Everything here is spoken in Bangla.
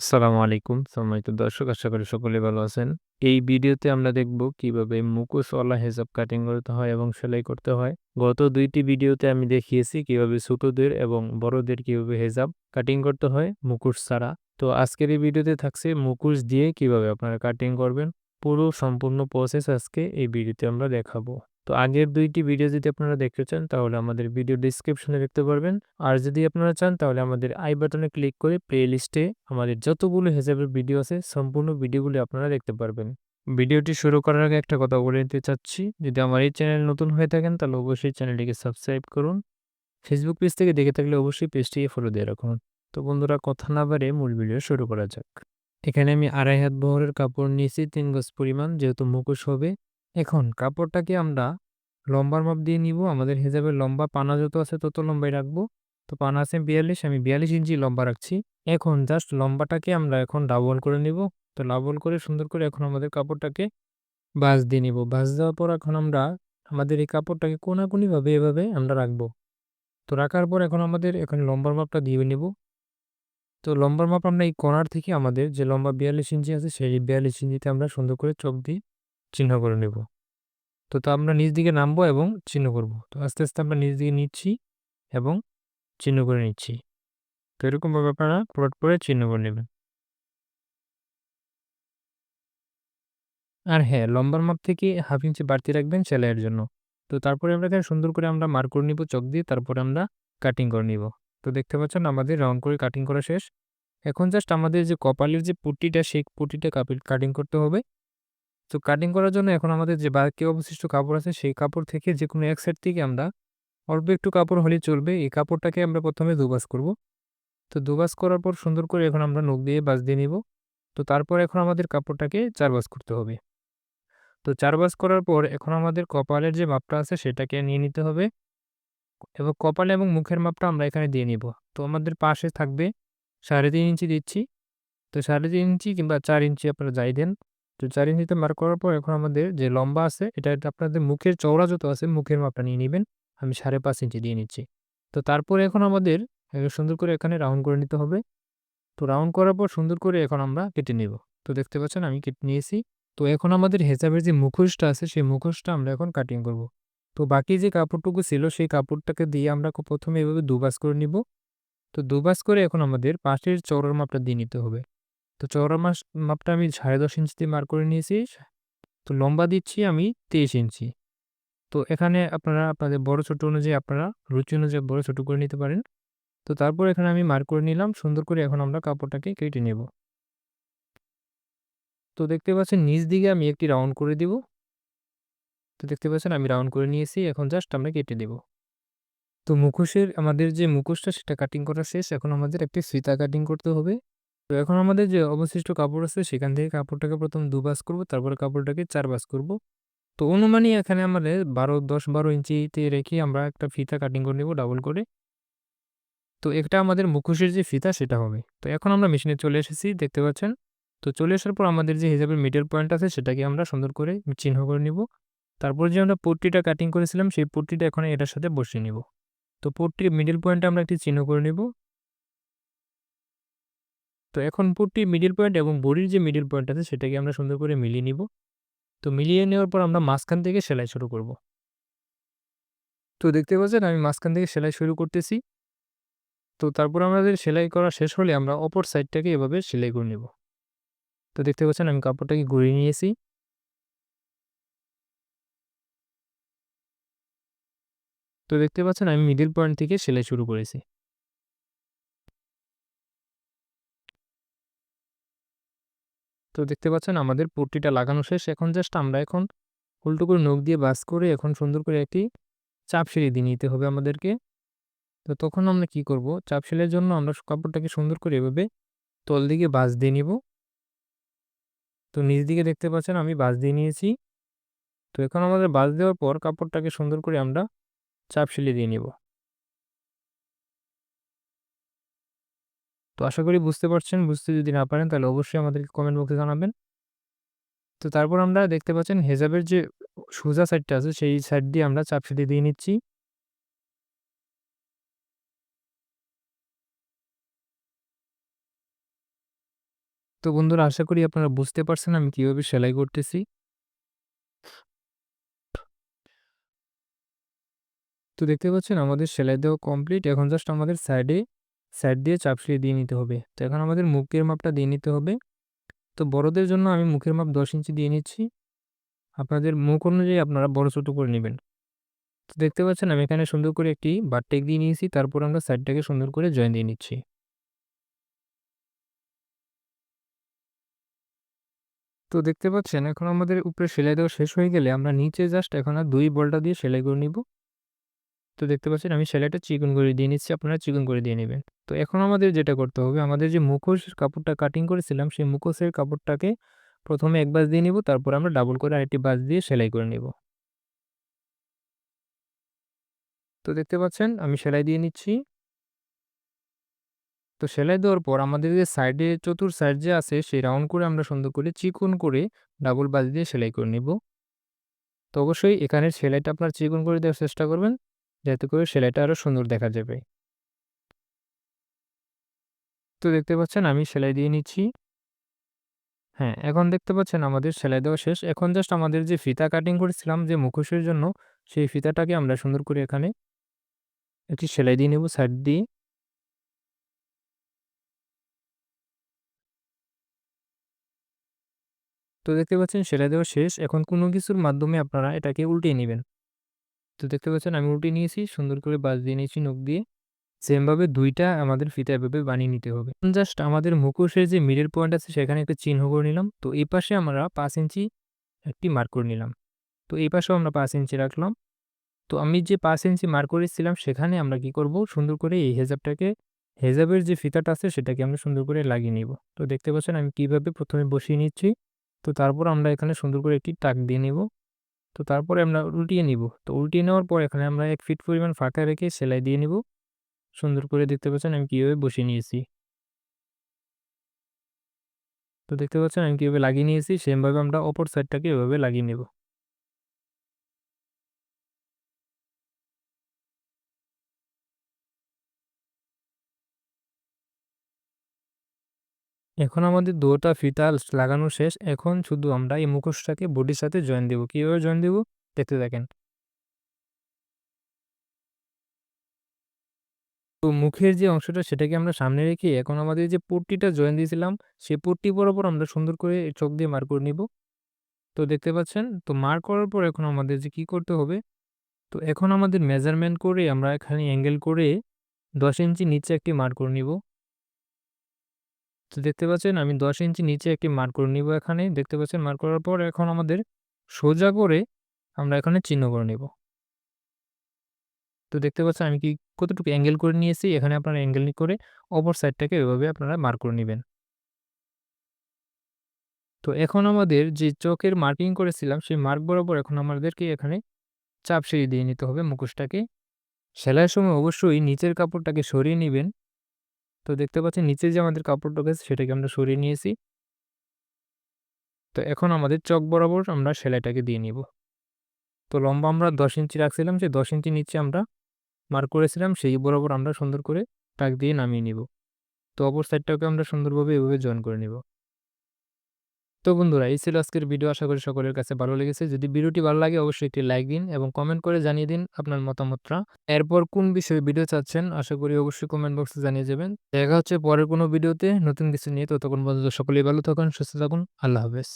আসসালামু আলাইকুম, সম্মানিত দর্শক আশা করি সকলে ভালো আছেন। এই ভিডিওতে আমরা দেখব কীভাবে মুখোশওয়ালা হেজাব কাটিং করতে হয় এবং সেলাই করতে হয়। গত দুইটি ভিডিওতে আমি দেখিয়েছি কীভাবে ছোটদের এবং বড়দের কীভাবে হেজাব কাটিং করতে হয় মুখোশ ছাড়া। তো আজকের এই ভিডিওতে থাকছে মুখোশ দিয়ে কীভাবে আপনারা কাটিং করবেন। পুরো সম্পূর্ণ প্রসেস আজকে এই ভিডিওতে আমরা দেখাবো। তো আগের দুইটি ভিডিও যদি আপনারা দেখতে চান তাহলে আমাদের ভিডিও ডেসক্রিপশনে দেখতে পারবেন। আর যদি আপনারা চান তাহলে আমাদের আই বাটনে ক্লিক করে প্লে লিস্টে আমাদের যতগুলো হেজাবের ভিডিও আছে সম্পূর্ণ ভিডিওগুলি আপনারা দেখতে পারবেন। ভিডিওটি শুরু করার আগে একটা কথা বলে নিতে চাচ্ছি, যদি আমার এই চ্যানেল নতুন হয়ে থাকেন তাহলে অবশ্যই চ্যানেলটিকে সাবস্ক্রাইব করুন। ফেসবুক পেজ থেকে দেখে থাকলে অবশ্যই পেজটিকে ফলো দিয়ে রাখুন। তো বন্ধুরা কথা না বাড়িয়ে মূল ভিডিও শুরু করা যাক। এখানে আমি আড়াই হাত বহরের কাপড় নিয়েছি তিন গজ পরিমাণ যেহেতু মুখোশ হবে। এখন কাপড়টাকে আমরা লম্বার মাপ দিয়ে নিব। আমাদের হেজাবের লম্বা পানা যত আছে তত লম্বাই রাখব। তো পানা আছে ৪২ আমি ৪২ ইঞ্চি লম্বা রাখছি। এখন জাস্ট লম্বাটাকে আমরা এখন ডাবল করে নিব। তো ডাবল করে সুন্দর করে এখন আমাদের কাপড়টাকে ভাঁজ দিয়ে নিব। ভাঁজ দেওয়ার পর এখন আমরা, আমাদের এই কাপড়টাকে কোনাকুনিভাবে এভাবে আমরা রাখব। তো রাখার পর এখন আমাদের এখানে লম্বার মাপটা দিয়ে নিব। তো লম্বার মাপ আমরা এই কর্নার থেকে আমাদের যে লম্বা ৪২ ইঞ্চি আছে, সেই ৪২ ইঞ্চিতে আমরা সুন্দর করে চোখ দিয়ে চিহ্ন করে নেব। তো তো আমরা নিচ দিকে নামবো এবং চিহ্ন করব। তো আস্তে, আস্তে আমরা নিচ দিকে নিচ্ছি এবং চিহ্ন করে নিচ্ছি। তো এরকমভাবে আপনারা প্লট করে চিহ্ন করে নেবেন। আর হ্যাঁ, লম্বার মাপ থেকে হাফ ইঞ্চি বাড়তি রাখবেন সেলাইয়ের জন্য। তো তারপরে আমরা এখানে সুন্দর করে আমরা মার্ক করে নিব চক দিয়ে তারপরে আমরা কাটিং করে নিব। তো দেখতে পাচ্ছেন আমাদের রাউন্ড করে কাটিং করা শেষ। এখন জাস্ট আমাদের যে কপালের যে পুট্টিটা সেই পুট্টিটা কাটিং করতে হবে। তো কাটিং করার জন্য এখন আমাদের যে বাকি অবশিষ্ট কাপড় আছে, সেই কাপড় থেকে যে কোনো এক সাইড থেকে আমরা অল্প একটু কাপড় হলেই চলবে। এই কাপড়টাকে আমরা প্রথমে দুবাস করব। তো দুবাস করার পর সুন্দর করে এখন আমরা নখ দিয়ে বাস দিয়ে নিব। তো তারপর এখন আমাদের কাপড়টাকে চার বাস করতে হবে। তো চার বাস করার পর এখন আমাদের কপালের যে মাপটা আছে, সেটাকে নিয়ে নিতে হবে এবং কপালে এবং মুখের মাপটা আমরা এখানে দিয়ে নিব। তো আমাদের পাশে থাকবে সাড়ে তিন ইঞ্চি দিচ্ছি। তো সাড়ে তিন ইঞ্চি কিংবা চার ইঞ্চি আপনারা যাই দেন। তো চার ইঞ্চিতে মার্ক করার পর এখন আমাদের যে লম্বা আছে, এটা আপনাদের মুখের চওড়া যত আছে, মুখের মাপটা নিয়ে নেবেন। আমি সাড়ে পাঁচ ইঞ্চি দিয়ে নিচ্ছি। তো তারপরে এখন আমাদের সুন্দর করে এখানে রাউন্ড করে নিতে হবে। তো রাউন্ড করার পর সুন্দর করে এখন আমরা কেটে নেব। তো দেখতে পাচ্ছেন আমি কেটে নিয়েছি। তো এখন আমাদের হেজাবের যে মুখোশটা আছে, সেই মুখোশটা আমরা এখন কাটিং করব। তো বাকি যে কাপড়টুকু ছিল, সেই কাপড়টাকে দিয়ে আমরা প্রথমে এভাবে দুবাস করে নিব। তো দুবাস করে এখন আমাদের পাশের চওড়ার মাপটা দিয়ে নিতে হবে। তো চওড়া মাস মাপটা আমি সাড়ে দশ ইঞ্চিতে মার করে নিয়েছি। তো লম্বা দিচ্ছি আমি তেইশ ইঞ্চি। তো এখানে আপনারা আপনাদের বড় ছোট অনুযায়ী আপনারা রুচি অনুযায়ী বড় ছোট করে নিতে পারেন। তো তারপর এখানে আমি মার্ক করে নিলাম, সুন্দর করে এখন আমরা কাপড়টাকে কেটে নেব। তো দেখতে পাচ্ছেন নিচ দিকে আমি একটি রাউন্ড করে দিব। তো দেখতে পাচ্ছেন আমি রাউন্ড করে নিয়েছি, এখন জাস্ট আমরা কেটে দেব। তো মুখোশের আমাদের যে মুখোশটা, সেটা কাটিং করা শেষ এখন আমাদের একটি ফিতা কাটিং করতে হবে। তো এখন আমাদের যে অবশিষ্ট কাপড় আছে, সেখান থেকে কাপড়টাকে প্রথম দুবাস করব, তারপরে কাপড়টাকে চার বাস করব। তো অনুমানই এখানে আমাদের বারো, দশ, বারো ইঞ্চিতে রেখে আমরা একটা ফিতা কাটিং করে নেব ডাবল করে। তো এটা আমাদের মুখোশের যে ফিতা, সেটা হবে। তো এখন আমরা মেশিনে চলে এসেছি, দেখতে পাচ্ছেন। তো চলে আসার পর আমাদের যে হিজাবের মিডল পয়েন্ট আছে, সেটাকে আমরা সুন্দর করে চিহ্ন করে নিব। তারপর যে আমরা পট্টিটা কাটিং করেছিলাম, সেই পট্টিটা এখন এটার সাথে বসিয়ে নিব। তো পট্টির মিডল পয়েন্টে আমরা একটি চিহ্ন করে নিব। তো এখন পট্টি মিডিল পয়েন্ট এবং বডির যে মিডিল পয়েন্ট আছে সেটাকে আমরা সুন্দর করে মিলিয়ে নিব। তো মিলিয়ে নেওয়ার পর আমরা মাঝখান থেকে সেলাই শুরু করব। তো দেখতে পাচ্ছেন আমি মাঝখান থেকে সেলাই শুরু করতেছি। তো তারপর আমাদের সেলাই করা শেষ হলে আমরা অপর সাইডটাকে এভাবে সেলাই করে নেব। তো দেখতে পাচ্ছেন আমি কাপড়টাকে ঘুরিয়ে নিয়েছি। তো দেখতে পাচ্ছেন আমি মিডিল পয়েন্ট থেকে সেলাই শুরু করেছি। তো দেখতে পাচ্ছেন আমাদের পট্টিটা লাগানো শেষ। এখন জাস্ট আমরা এখন উল্টো করে নখ দিয়ে বাস করে এখন সুন্দর করে একটি চাপ সিঁড়ি দিয়ে নিতে হবে আমাদেরকে। তো তখন আমরা কি করব? চাপ সেলাইয়ের জন্য আমরা কাপড়টাকে সুন্দর করে এভাবে তল দিকে বাস দিয়ে নিব। তো নিচ দিকে দেখতে পাচ্ছেন আমি বাস দিয়ে নিয়েছি। তো এখন আমাদের বাস দেওয়ার পর কাপড়টাকে সুন্দর করে আমরা চাপ সেলাই দিয়ে নিব। তো আশা করি বুঝতে পারছেন। বুঝতে যদি না পারেন তাহলে অবশ্যই আমাদেরকে কমেন্ট বক্সে জানাবেন। তো তারপর আমরা দেখতে পাচ্ছেন হেজাবের যে সোজা সাইডটা আছে, সেই সাইড দিয়ে আমরা চাপ সেলাই দিয়ে নিচ্ছি। তো বন্ধুরা, আশা করি আপনারা বুঝতে পারছেন আমি কীভাবে সেলাই করতেছি। তো দেখতে পাচ্ছেন আমাদের সেলাই দেওয়া কমপ্লিট। এখন জাস্ট আমাদের সাইডে সাইড দিয়ে চাপ সিলিয়ে দিয়ে নিতে হবে। তো এখন আমাদের মুখের মাপটা দিয়ে নিতে হবে। তো বড়দের জন্য আমি মুখের মাপ 10 ইঞ্চি দিয়ে নিচ্ছি। আপনাদের মুখ অনুযায়ী আপনারা বড় ছোট করে নেবেন। তো দেখতে পাচ্ছেন আমি এখানে সুন্দর করে একটি বারটেক দিয়ে নিয়েছি। তারপর আমরা সাইডটাকে সুন্দর করে জয়েন দিয়ে নিচ্ছি। তো দেখতে পাচ্ছেন এখন আমাদের উপরে সেলাই দেওয়া শেষ হয়ে গেলে আমরা নিচে জাস্ট এখন আর দুই বলটা দিয়ে সেলাই করে নিব। তো দেখতে পাচ্ছেন আমি সেলাইটা চিকন করে দিয়ে নিচ্ছি, আপনারা চিকন করে দিয়ে নেবেন। তো এখন আমাদের যেটা করতে হবে, আমাদের যে মুখোশ কাপড়টা কাটিং করেছিলাম, সেই মুখোশের কাপড়টাকে প্রথমে এক বাস দিয়ে নিব, তারপর আমরা ডাবল করে আরেকটি বাস দিয়ে সেলাই করে নেব। তো দেখতে পাচ্ছেন আমি সেলাই দিয়ে নিচ্ছি। তো সেলাই দেওয়ার পর আমাদের যে সাইডে চতুর সাইড যে আছে, সেই রাউন্ড করে আমরা সুন্দর করে চিকন করে ডাবল বাস দিয়ে সেলাই করে নেব। তো অবশ্যই এখানের সেলাইটা আপনার চিকন করে দেওয়ার চেষ্টা করবেন। যাতে করে সেলাইটা আরও সুন্দর দেখা যাবে। তো দেখতে পাচ্ছেন আমি সেলাই দিয়ে নিচ্ছি। হ্যাঁ এখন দেখতে পাচ্ছেন আমাদের সেলাই দেওয়া শেষ। এখন জাস্ট আমাদের যে ফিতা কাটিং করেছিলাম যে মুখোশের জন্য, সেই ফিতাটাকে আমরা সুন্দর করে এখানে একটি সেলাই দিয়ে নেব সাইড দিয়ে। তো দেখতে পাচ্ছেন সেলাই দেওয়া শেষ। এখন কোনো কিছুর মাধ্যমে আপনারা এটাকে উল্টিয়ে নেবেন। তো দেখতে পাচ্ছেন আমি উল্টে নিয়েছি, সুন্দর করে বাস দিয়ে নিয়েছি নখ দিয়ে। সেমভাবে দুইটা আমাদের ফিতা এভাবে বানিয়ে নিতে হবে। জাস্ট আমাদের মুখোশের যে মিডল পয়েন্ট আছে, সেখানে একটা চিহ্ন করে নিলাম। তো এই পাশে আমরা পাঁচ ইঞ্চি একটি মার্ক করে নিলাম। তো এই পাশেও আমরা পাঁচ ইঞ্চি রাখলাম। তো আমি যে পাঁচ ইঞ্চি মার্ক করেছিলাম সেখানে আমরা কি করব? সুন্দর করে এই হেজাবটাকে, হেজাবের যে ফিতাটা আছে, সেটাকে আমরা সুন্দর করে লাগিয়ে নিব। তো দেখতে পাচ্ছেন আমি কীভাবে প্রথমে বসিয়ে নিচ্ছি। তো তারপর আমরা এখানে সুন্দর করে একটি টাক দিয়ে নিব। তো তারপরে আমরা উল্টিয়ে নিব। তো উল্টিয়ে নেওয়ার পর এখানে আমরা এক ফিট পরিমাণ ফাঁকা রেখে সেলাই দিয়ে নিব। সুন্দর করে দেখতে পাচ্ছেন আমি কীভাবে বসিয়ে নিয়েছি। তো দেখতে পাচ্ছেন আমি কীভাবে লাগিয়ে নিয়েছি, সেমভাবে আমরা অপর সাইডটাকে এভাবে লাগিয়ে নেব। এখন আমাদের দুটা ফিতা লাগানো শেষ। এখন শুধু আমরা এই মুখোশটাকে বডির সাথে জয়েন দেব। কীভাবে জয়েন দেব? দেখতে থাকেন। তো মুখের যে অংশটা সেটাকে আমরা সামনে রেখে এখন আমাদের যে পট্টিটা জয়েন দিয়েছিলাম সেই পট্টি বরাবর আমরা সুন্দর করে চোখ দিয়ে মার করে নিব। তো দেখতে পাচ্ছেন? তো মার করার পর এখন আমাদের যে কি করতে হবে? তো এখন আমাদের মেজারমেন্ট করে আমরা এখানে অ্যাঙ্গেল করে দশ ইঞ্চি নিচে একটি মার করে নিব। তো দেখতে পাচ্ছেন আমি দশ ইঞ্চি নিচে একটি মার্ক করে নিব এখানে। দেখতে পাচ্ছেন মার্ক করার পর এখন আমাদের সোজা করে আমরা এখানে চিহ্ন করে নিব। তো দেখতে পাচ্ছেন আমি কি কতটুকু অ্যাঙ্গেল করে নিয়েছি? এখানে আপনারা অ্যাঙ্গেল করে অপর সাইডটাকে এভাবে আপনারা মার করে নেবেন। তো এখন আমাদের যে চোখের মার্কিং করেছিলাম, সেই মার্ক বরাবর এখন আমাদেরকে এখানে চাপ সিঁড়ি দিয়ে নিতে হবে। মুখোশটাকে সেলাইয়ের সময় অবশ্যই নিচের কাপড়টাকে সরিয়ে নেবেন। তো দেখতে পাচ্ছি নিচে যে আমাদের কাপড়টা গেছে সেটাকে আমরা সরিয়ে নিয়েছি। তো এখন আমাদের চক বরাবর আমরা সেলাইটাকে দিয়ে নিব। তো লম্বা আমরা দশ ইঞ্চি রাখছিলাম, সেই দশ ইঞ্চি নিচে আমরা মার্ক করেছিলাম, সেই বরাবর আমরা সুন্দর করে টাক দিয়ে নামিয়ে নিব। তো অপর সাইডটাকে আমরা সুন্দরভাবে এভাবে জয়েন করে নিব। তো বন্ধুরা, এই ছিল আজকের ভিডিও। আশা করি সকলের কাছে ভালো লেগেছে। যদি ভিডিওটি ভালো লাগে, অবশ্যই একটি লাইক দিন এবং কমেন্ট করে জানিয়ে দিন আপনার মতামতটা। এরপর কোন বিষয়ে ভিডিও চাচ্ছেন, আশা করি অবশ্যই কমেন্ট বক্সে জানিয়ে যাবেন। দেখা হচ্ছে পরের কোনো ভিডিওতে। নতুন কিছু নিয়ে ততক্ষণ পর্যন্ত সকলেই ভালো থাকুন, সুস্থ থাকুন। আল্লাহ হাফেজ।